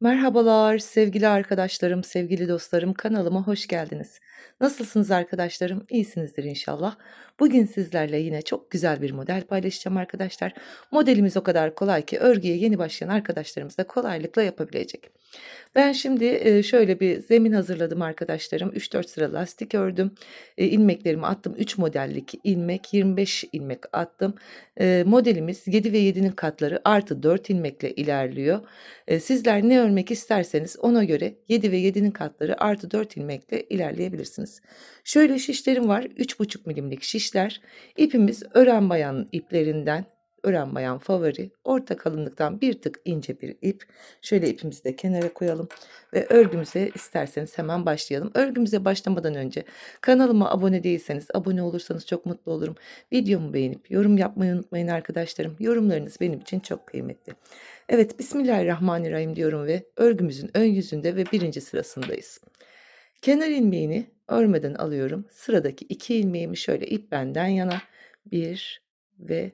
Merhabalar sevgili arkadaşlarım, sevgili dostlarım, kanalıma hoş geldiniz. Nasılsınız arkadaşlarım? İyisinizdir inşallah. Bugün sizlerle yine çok güzel bir model paylaşacağım arkadaşlar. Modelimiz o kadar kolay ki örgüye yeni başlayan arkadaşlarımız da kolaylıkla yapabilecek. Ben şimdi, eee, şöyle bir zemin hazırladım arkadaşlarım. 3-4 sıra lastik ördüm. Eee, ilmeklerimi attım. 3 modellik ilmek, 25 ilmek attım. Eee, modelimiz 7 ve 7'nin katları artı 4 ilmekle ilerliyor. Sizler ne örmek isterseniz ona göre 7 ve 7'nin katları artı 4 ilmekle ilerleyebilirsiniz. Şöyle şişlerim var. 3,5 milimlik şişler. İpimiz ören bayanın iplerinden. Ören bayan favori. Orta kalınlıktan bir tık ince bir ip. Şöyle ipimizi de kenara koyalım ve örgümüze isterseniz hemen başlayalım. Örgümüze başlamadan önce kanalıma abone değilseniz abone olursanız çok mutlu olurum. Videomu beğenip yorum yapmayı unutmayın arkadaşlarım. Yorumlarınız benim için çok kıymetli. Evet Bismillahirrahmanirrahim diyorum ve örgümüzün ön yüzünde ve birinci sırasındayız. Kenar ilmeğini örmeden alıyorum. Sıradaki iki ilmeğimi şöyle ip benden yana 1 ve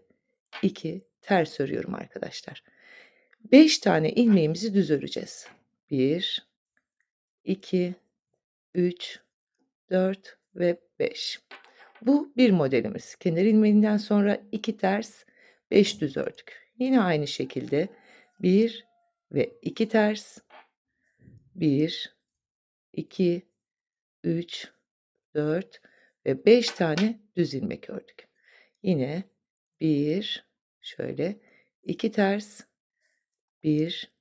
2 ters örüyorum arkadaşlar. 5 tane ilmeğimizi düz öreceğiz. 1 2 3 4 ve 5. Bu bir modelimiz. Kenar ilmeğinden sonra 2 ters, 5 düz ördük. Yine aynı şekilde 1 ve 2 ters, 1 2 3 4 ve 5 tane düz ilmek ördük. Yine 1 şöyle 2 ters, 1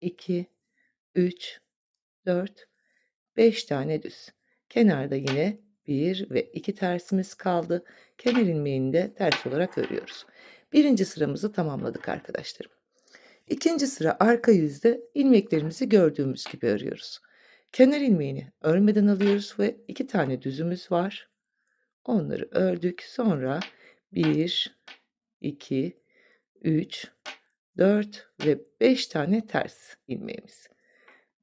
2 3 4 5 tane düz. Kenarda yine 1 ve 2 tersimiz kaldı. Kenar ilmeğini de ters olarak örüyoruz. Birinci sıramızı tamamladık arkadaşlarım. İkinci sıra arka yüzde ilmeklerimizi gördüğümüz gibi örüyoruz. Kenar ilmeğini örmeden alıyoruz ve 2 tane düzümüz var. Onları ördük. Sonra 1 2 3 4 ve 5 tane ters ilmeğimiz.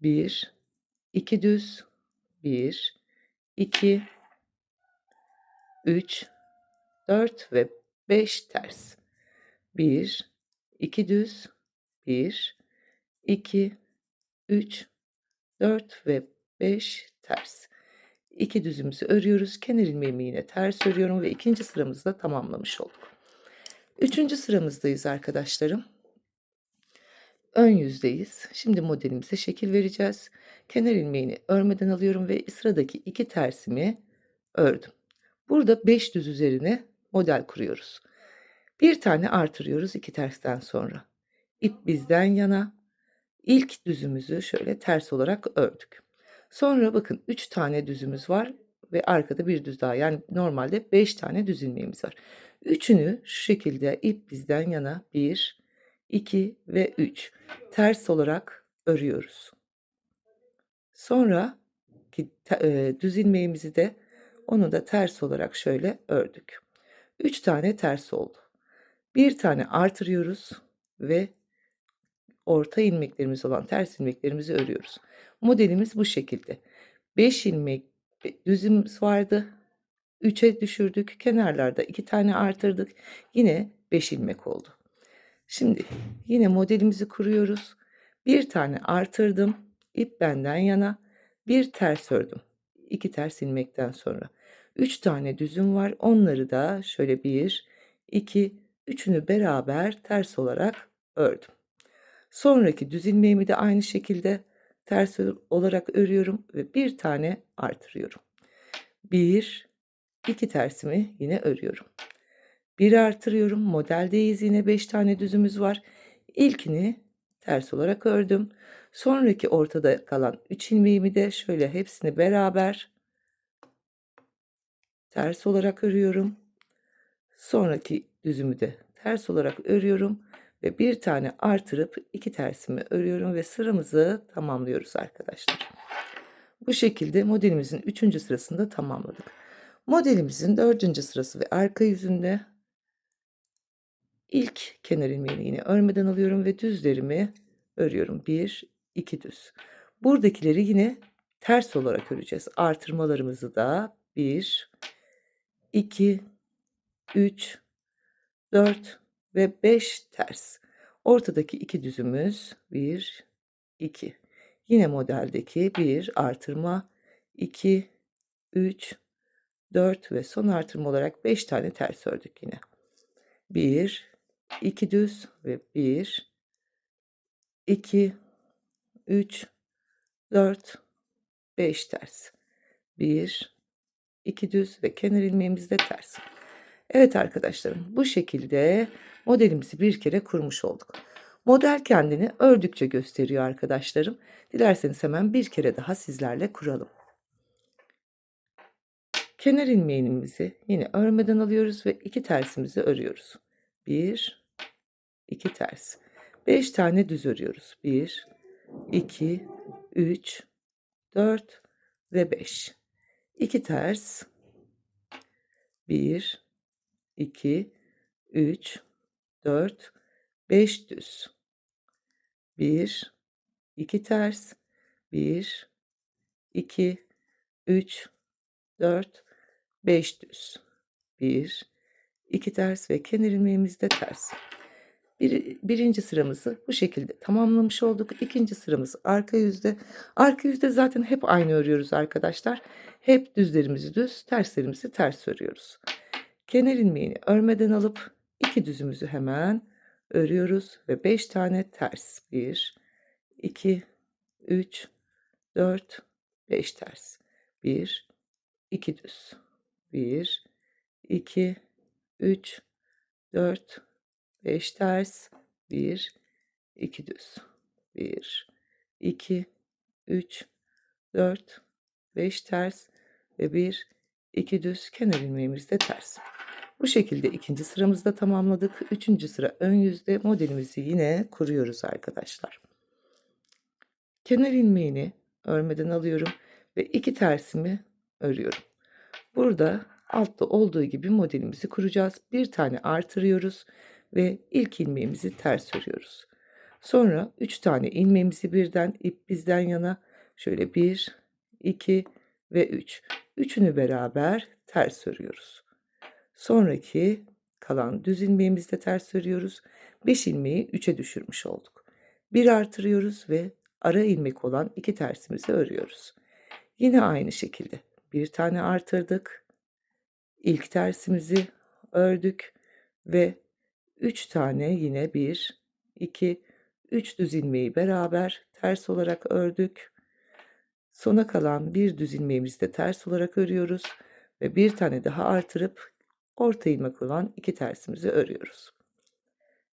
1 2 düz 1 2 3 4 ve 5 ters. 1 2 düz 1 2 3 4 ve 5 ters. 2 düzümüzü örüyoruz. Kenar ilmeğimi yine ters örüyorum ve ikinci sıramızı da tamamlamış olduk. Üçüncü sıramızdayız arkadaşlarım. Ön yüzdeyiz. Şimdi modelimize şekil vereceğiz. Kenar ilmeğini örmeden alıyorum ve sıradaki iki tersimi ördüm. Burada 5 düz üzerine model kuruyoruz. Bir tane artırıyoruz iki tersten sonra. İp bizden yana. İlk düzümüzü şöyle ters olarak ördük. Sonra bakın 3 tane düzümüz var ve arkada bir düz daha. Yani normalde 5 tane düz ilmeğimiz var. Üçünü şu şekilde ip bizden yana 1, 2 ve 3 ters olarak örüyoruz. Sonra ki, e, düz ilmeğimizi de onu da ters olarak şöyle ördük. 3 tane ters oldu. Bir tane artırıyoruz ve orta ilmeklerimiz olan ters ilmeklerimizi örüyoruz. Modelimiz bu şekilde. 5 ilmek düzümüz vardı. 3'e düşürdük. Kenarlarda 2 tane artırdık. Yine 5 ilmek oldu. Şimdi yine modelimizi kuruyoruz. Bir tane artırdım. İp benden yana. Bir ters ördüm. 2 ters ilmekten sonra. 3 tane düzüm var. Onları da şöyle 1, 2, üçünü beraber ters olarak ördüm. Sonraki düz ilmeğimi de aynı şekilde ters olarak örüyorum ve bir tane artırıyorum. Bir, iki tersimi yine örüyorum. Bir artırıyorum. Modeldeyiz yine 5 tane düzümüz var. İlkini ters olarak ördüm. Sonraki ortada kalan 3 ilmeğimi de şöyle hepsini beraber ters olarak örüyorum. Sonraki düzümü de ters olarak örüyorum ve bir tane artırıp iki tersimi örüyorum ve sıramızı tamamlıyoruz arkadaşlar. Bu şekilde modelimizin 3. sırasında tamamladık. Modelimizin 4. sırası ve arka yüzünde ilk kenar ilmeğini yine örmeden alıyorum ve düzlerimi örüyorum. 1 2 düz. Buradakileri yine ters olarak öreceğiz. Artırmalarımızı da 1 2 3 4 ve 5 ters. Ortadaki iki düzümüz 1 2. Yine modeldeki 1 artırma, 2, 3, 4 ve son artırma olarak 5 tane ters ördük yine. 1, 2 düz ve 1, 2, 3, 4, 5 ters. 1, 2 düz ve kenar ilmeğimiz de ters. Evet arkadaşlarım bu şekilde modelimizi bir kere kurmuş olduk. Model kendini ördükçe gösteriyor arkadaşlarım. Dilerseniz hemen bir kere daha sizlerle kuralım. Kenar ilmeğimizi yine örmeden alıyoruz ve iki tersimizi örüyoruz. 1 2 ters. 5 tane düz örüyoruz. 1 2 3 4 ve 5. 2 ters. 1 2 3 4 5 düz. 1 2 ters. 1 2 3 4 5 düz. 1 2 ters ve kenar ilmeğimiz de ters. Bir, birinci sıramızı bu şekilde tamamlamış olduk. İkinci sıramız arka yüzde. Arka yüzde zaten hep aynı örüyoruz arkadaşlar. Hep düzlerimizi düz, terslerimizi ters örüyoruz. Kenar ilmeğini örmeden alıp iki düzümüzü hemen örüyoruz ve 5 tane ters. 1 2 3 4 5 ters. 1 2 düz. 1 2 3 4 5 ters. 1 2 düz. 1 2 3 4 5 ters ve 1 2 düz kenar ilmeğimiz de ters. Bu şekilde ikinci sıramızda tamamladık. Üçüncü sıra ön yüzde modelimizi yine kuruyoruz arkadaşlar. Kenar ilmeğini örmeden alıyorum ve iki tersimi örüyorum. Burada altta olduğu gibi modelimizi kuracağız. Bir tane artırıyoruz ve ilk ilmeğimizi ters örüyoruz. Sonra 3 tane ilmeğimizi birden ip bizden yana şöyle 1, 2 ve 3. Üçünü beraber ters örüyoruz. Sonraki kalan düz ilmeğimizde ters örüyoruz. 5 ilmeği 3'e düşürmüş olduk. Bir artırıyoruz ve ara ilmek olan iki tersimizi örüyoruz. Yine aynı şekilde bir tane artırdık. İlk tersimizi ördük ve 3 tane yine 1 2 3 düz ilmeği beraber ters olarak ördük. Sona kalan bir düz ilmeğimizi de ters olarak örüyoruz ve bir tane daha artırıp orta ilmek olan iki tersimizi örüyoruz.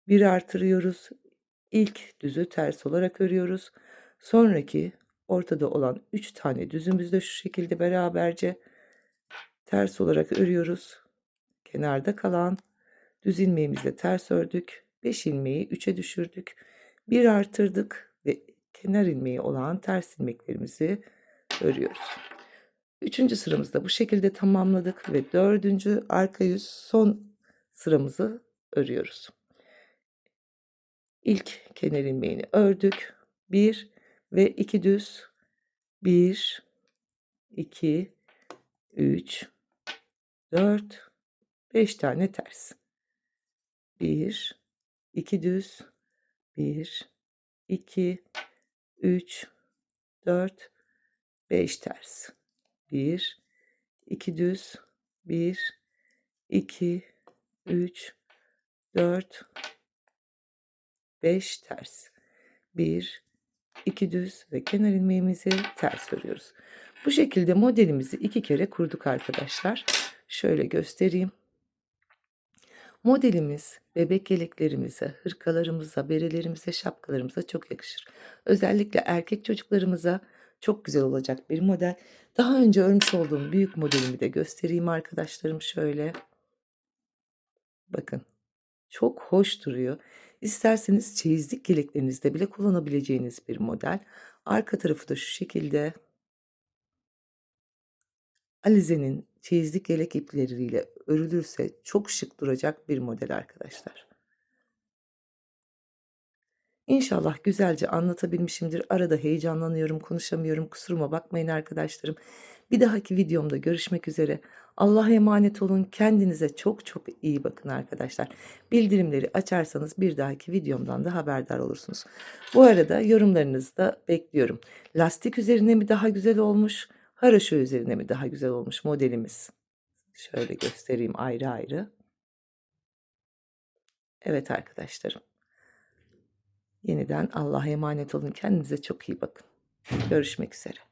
Bir artırıyoruz. İlk düzü ters olarak örüyoruz. Sonraki ortada olan 3 tane düzümüzü de şu şekilde beraberce ters olarak örüyoruz. Kenarda kalan düz ilmeğimizle ters ördük. 5 ilmeği 3'e düşürdük. Bir artırdık ve kenar ilmeği olan ters ilmeklerimizi örüyoruz. Üçüncü sıramızda bu şekilde tamamladık ve dördüncü arka yüz son sıramızı örüyoruz. İlk kenar ilmeğini ördük. Bir ve iki düz. Bir, iki, üç, dört, beş tane ters. Bir, iki düz. Bir, iki, üç, dört, beş ters. 1 2 düz 1 2 3 4 5 ters 1 2 düz ve kenar ilmeğimizi ters örüyoruz. Bu şekilde modelimizi iki kere kurduk arkadaşlar. Şöyle göstereyim. Modelimiz bebek yeleklerimize, hırkalarımıza, berelerimize, şapkalarımıza çok yakışır. Özellikle erkek çocuklarımıza çok güzel olacak bir model. Daha önce örmüş olduğum büyük modelimi de göstereyim arkadaşlarım şöyle. Bakın. Çok hoş duruyor. İsterseniz çeyizlik yeleklerinizde bile kullanabileceğiniz bir model. Arka tarafı da şu şekilde. Alize'nin çeyizlik yelek ipleriyle örülürse çok şık duracak bir model arkadaşlar. İnşallah güzelce anlatabilmişimdir. Arada heyecanlanıyorum, konuşamıyorum. Kusuruma bakmayın arkadaşlarım. Bir dahaki videomda görüşmek üzere. Allah'a emanet olun. Kendinize çok çok iyi bakın arkadaşlar. Bildirimleri açarsanız bir dahaki videomdan da haberdar olursunuz. Bu arada yorumlarınızı da bekliyorum. Lastik üzerine mi daha güzel olmuş? Haraşo üzerine mi daha güzel olmuş modelimiz? Şöyle göstereyim ayrı ayrı. Evet arkadaşlarım. Yeniden Allah'a emanet olun. Kendinize çok iyi bakın. Görüşmek üzere.